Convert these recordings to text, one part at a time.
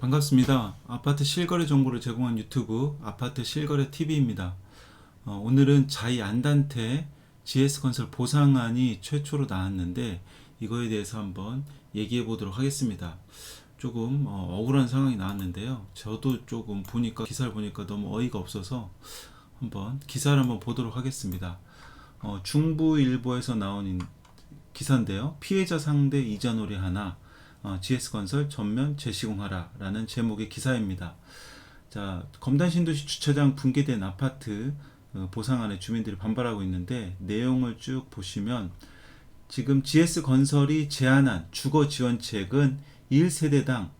반갑습니다. 아파트 실거래 정보를 제공한 유튜브 아파트 실거래 TV입니다. 어, 오늘은 자이 안단테 GS건설 보상안이 최초로 나왔는데 이거에 대해서 한번 얘기해 보도록 하겠습니다. 조금 어, 억울한 상황이 나왔는데요. 저도 조금 보니까 기사를 보니까 너무 어이가 없어서 한번 기사를 한번 보도록 하겠습니다. 어, 중부일보에서 나온 인- 기사인데요. 피해자 상대 이자 놀이 하나 어, GS건설 전면 재시공하라라는 제목의 기사입니다. 자, 검단 신도시 주차장 붕괴된 아파트 어, 보상안에 주민들이 반발하고 있는데 내용을 쭉 보시면 지금 GS건설이 제안한 주거 지원책은 1세대당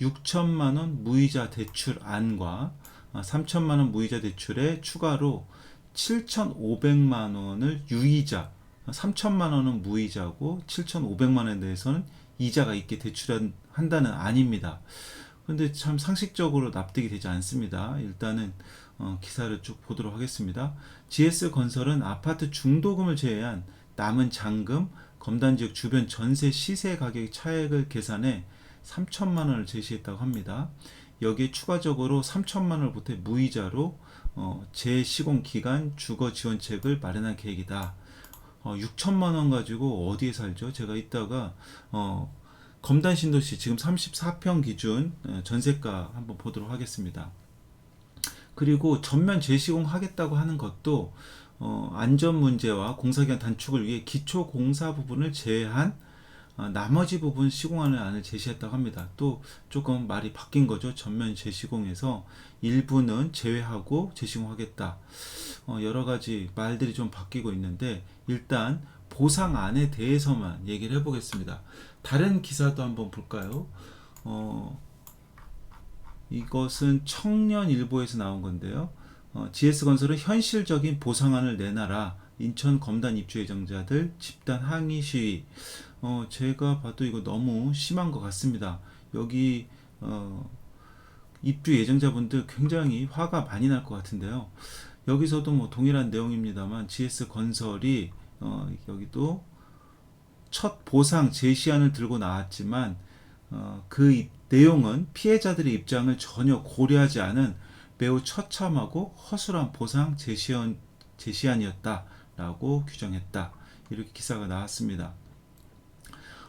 6천만 원 무이자 대출안과 3천만 원 무이자 대출에 추가로 7,500만 원을 유이자, 3천만 원은 무이자고 7,500만 원에 대해서는 이자가 있게 대출한다는 안입니다. 근데 참 상식적으로 납득이 되지 않습니다. 일단은 어, 기사를 쭉 보도록 하겠습니다. GS 건설은 아파트 중도금을 제외한 남은 잔금, 검단 지역 주변 전세 시세 가격 차액을 계산해 3천만 원을 제시했다고 합니다. 여기에 추가적으로 3천만 원을 보태 무이자로 어, 재시공 기간 주거 지원책을 마련할 계획이다. 어, 6천만 원 가지고 어디에 살죠? 제가 이따가 어, 검단 신도시 지금 34평 기준 어, 전세가 한번 보도록 하겠습니다. 그리고 전면 재시공 하겠다고 하는 것도 어, 안전 문제와 공사기간 단축을 위해 기초 공사 부분을 제외한 어, 나머지 부분 시공하는 안을 제시했다고 합니다. 또 조금 말이 바뀐 거죠. 전면 재시공에서 일부는 제외하고 재시공하겠다. 어, 여러 가지 말들이 좀 바뀌고 있는데 일단 보상안에 대해서만 얘기를 해보겠습니다. 다른 기사도 한번 볼까요? 어, 이것은 청년일보에서 나온 건데요. 어, GS건설은 현실적인 보상안을 내놔라. 인천 검단 입주 예정자들 집단 항의 시위. 어, 제가 봐도 이거 너무 심한 것 같습니다. 여기 어, 입주 예정자분들 굉장히 화가 많이 날 것 같은데요. 여기서도 뭐 동일한 내용입니다만 GS 건설이 어, 여기도 첫 보상 제시안을 들고 나왔지만 어, 그 이- 내용은 피해자들의 입장을 전혀 고려하지 않은 매우 처참하고 허술한 보상 제시안, 제시안이었다 라고 규정했다. 이렇게 기사가 나왔습니다.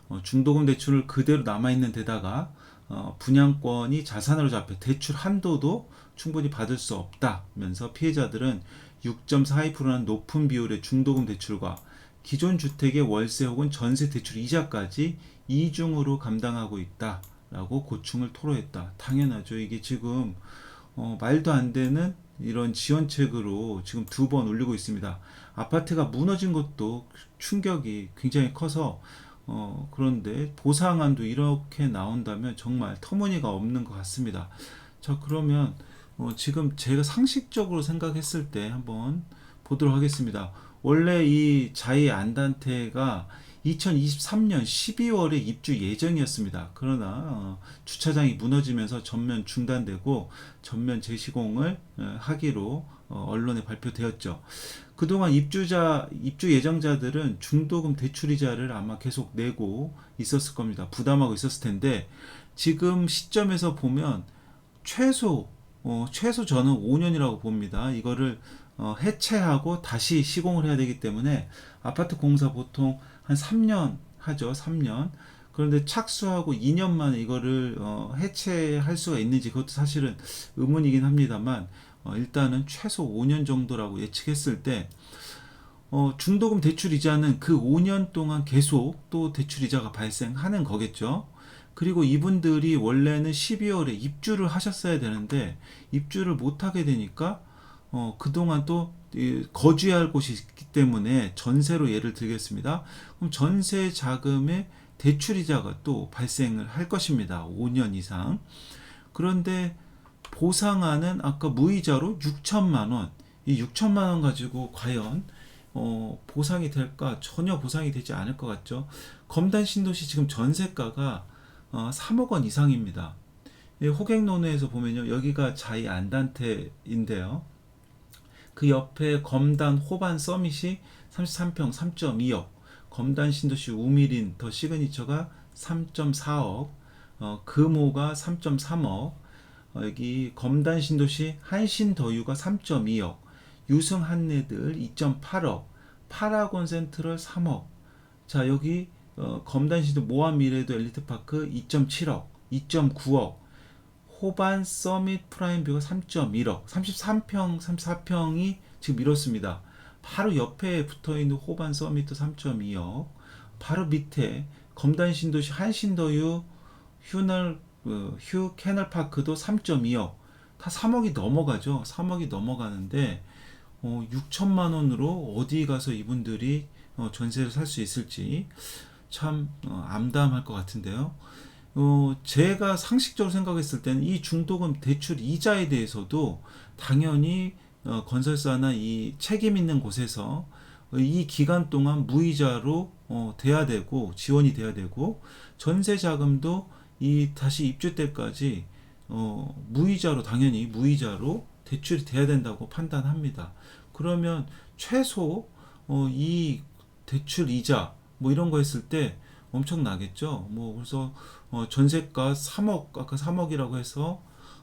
어, 중도금 대출을 그대로 남아있는 데다가 어, 분양권이 자산으로 잡혀 대출 한도도 충분히 받을 수 없다면서 피해자들은 6.42%라는 높은 비율의 중도금 대출과 기존 주택의 월세 혹은 전세 대출 이자까지 이중으로 감당하고 있다 라고 고충을 토로했다. 당연하죠. 이게 지금 어, 말도 안 되는 이런 지원책으로 지금 두 번 올리고 있습니다. 아파트가 무너진 것도 충격이 굉장히 커서 어, 그런데 보상안도 이렇게 나온다면 정말 터무니가 없는 것 같습니다. 자, 그러면 어, 지금 제가 상식적으로 생각했을 때 한번 보도록 하겠습니다. 원래 이 자이 안단테가 2023년 12월에 입주 예정이었습니다. 그러나 어, 주차장이 무너지면서 전면 중단되고 전면 재시공을 어, 하기로 어, 언론에 발표되었죠. 그동안 입주자 입주 예정자들은 중도금 대출이자를 아마 계속 내고 있었을 겁니다. 부담하고 있었을 텐데 지금 시점에서 보면 최소 어, 최소 저는 5년이라고 봅니다. 이거를 어, 해체하고 다시 시공을 해야 되기 때문에 아파트 공사 보통 한 3년 하죠. 3년. 그런데 착수하고 2년 만에 이거를 어, 해체할 수가 있는지 그것도 사실은 의문이긴 합니다만 어, 일단은 최소 5년 정도라고 예측했을 때 어, 중도금 대출 이자는 그 5년 동안 계속 또 대출 이자가 발생하는 거겠죠. 그리고 이분들이 원래는 12월에 입주를 하셨어야 되는데 입주를 못 하게 되니까 어, 그동안 또 이, 거주해야 할 곳이 있기 때문에 전세로 예를 들겠습니다. 그럼 전세 자금의 대출 이자가 또 발생을 할 것입니다. 5년 이상. 그런데 보상안은 아까 무이자로 6천만 원. 이 6천만 원 가지고 과연 어, 보상이 될까? 전혀 보상이 되지 않을 것 같죠. 검단 신도시 지금 전세가가 어, 3억 원 이상입니다. 이 호갱노네에서 보면요. 여기가 자이 안단테인데요. 그 옆에 검단 호반 서밋이 33평 3.2억, 검단 신도시 우미린 더 시그니처가 3.4억, 어, 금호가 3.3억, 어, 여기 검단 신도시 한신 더유가 3.2억, 유승 한내들 2.8억, 파라곤 센트럴 3억. 자 여기 어, 검단 신도 모함 미래도 엘리트 파크 2.7억, 2.9억. 호반 서밋 프라임 뷰가 3.1억, 33평, 34평이 지금 이렇습니다. 바로 옆에 붙어 있는 호반 서밋도 3.2억, 바로 밑에 검단 신도시 한신더유 휴널 어, 휴 캐널 파크도 3.2억, 다 3억이 넘어가죠. 3억이 넘어가는데 어, 6천만 원으로 어디 가서 이분들이 어, 전세를 살 수 있을지 참 어, 암담할 것 같은데요. 어, 제가 상식적으로 생각했을 때는 이 중도금 대출 이자에 대해서도 당연히 어, 건설사나 이 책임 있는 곳에서 어, 이 기간 동안 무이자로 어, 돼야 되고 지원이 돼야 되고 전세 자금도 이 다시 입주 때까지 어, 무이자로 당연히 무이자로 대출이 돼야 된다고 판단합니다. 그러면 최소 어, 이 대출 이자 뭐 이런 거 했을 때 엄청나겠죠. 뭐 그래서 어, 전세가 3억 아까 3억이라고 해서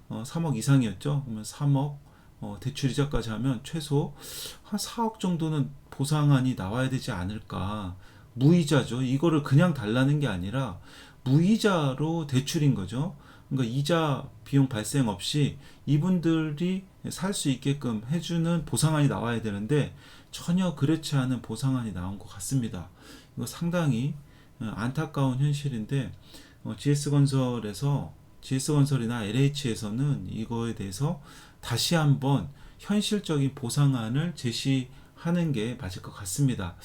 어, 3억 이상이었죠. 그러면 3억 어, 대출 이자까지 하면 최소 한 4억 정도는 보상안이 나와야 되지 않을까. 무이자죠. 이거를 그냥 달라는 게 아니라 무이자로 대출인 거죠. 그러니까 이자 비용 발생 없이 이분들이 살 수 있게끔 해주는 보상안이 나와야 되는데 전혀 그렇지 않은 보상안이 나온 것 같습니다. 이거 상당히 어, 안타까운 현실인데 어, GS건설에서 GS건설이나 LH에서는 이거에 대해서 다시 한번 현실적인 보상안을 제시하는 게 맞을 것 같습니다.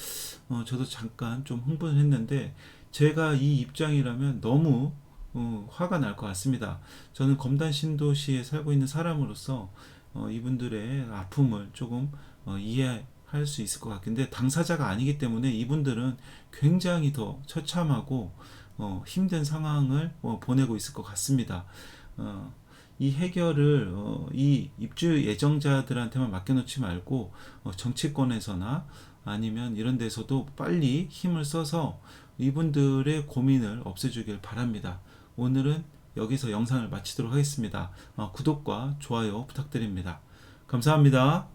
어, 저도 잠깐 좀 흥분을 했는데 제가 이 입장이라면 너무 어, 화가 날 것 같습니다. 저는 검단 신도시에 살고 있는 사람으로서 어, 이분들의 아픔을 조금 어, 이해 할 수 있을 것 같은데 당사자가 아니기 때문에 이분들은 굉장히 더 처참하고 어, 힘든 상황을 어, 보내고 있을 것 같습니다. 어, 이 해결을 어, 이 입주 예정자들한테만 맡겨놓지 말고 어, 정치권에서나 아니면 이런 데서도 빨리 힘을 써서 이분들의 고민을 없애주길 바랍니다. 오늘은 여기서 영상을 마치도록 하겠습니다. 어, 구독과 좋아요 부탁드립니다. 감사합니다.